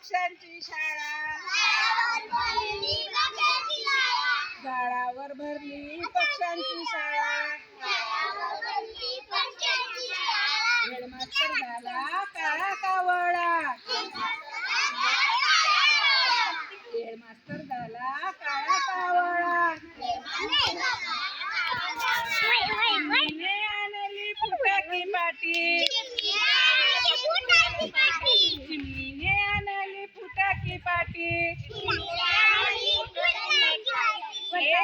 पक्ष्यांची शाळा. झाडावर भरली पक्ष्यांची शाळा. हेडमास्तर झाला काळा कावळा. हेडमास्तर झाला काळा कावळा. आणली फुटाकी पाटी.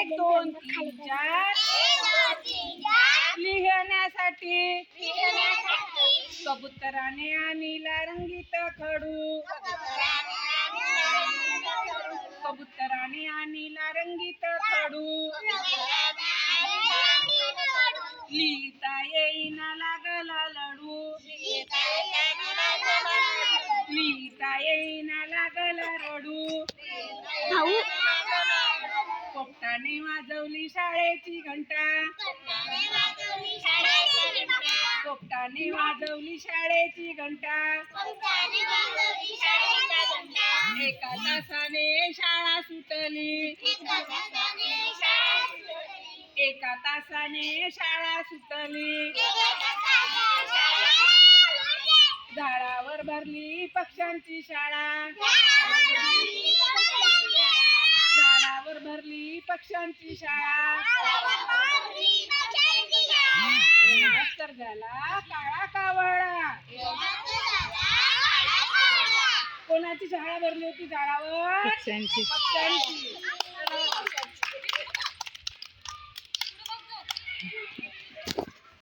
एक दोन तीन चार. लिहिण्यासाठी. कबुतराने आणला रंगीत खडू. कबुतराने आणला रंगीत खडू. लिहिता येईना पोपटाने वाजवली शाळेची घंटा. पोपटाने वाजवली शाळेची घंटा. एका तासाने शाळा सुटली. एका तासाने शाळा सुटली. झाडावर भरली पक्ष्यांची शाळा. भरली पक्ष्यांची शाळा. झाला काळा कावळा. कोणाची शाळा भरली होती झाडावर? पक्ष्यांची. पक्ष्यांची.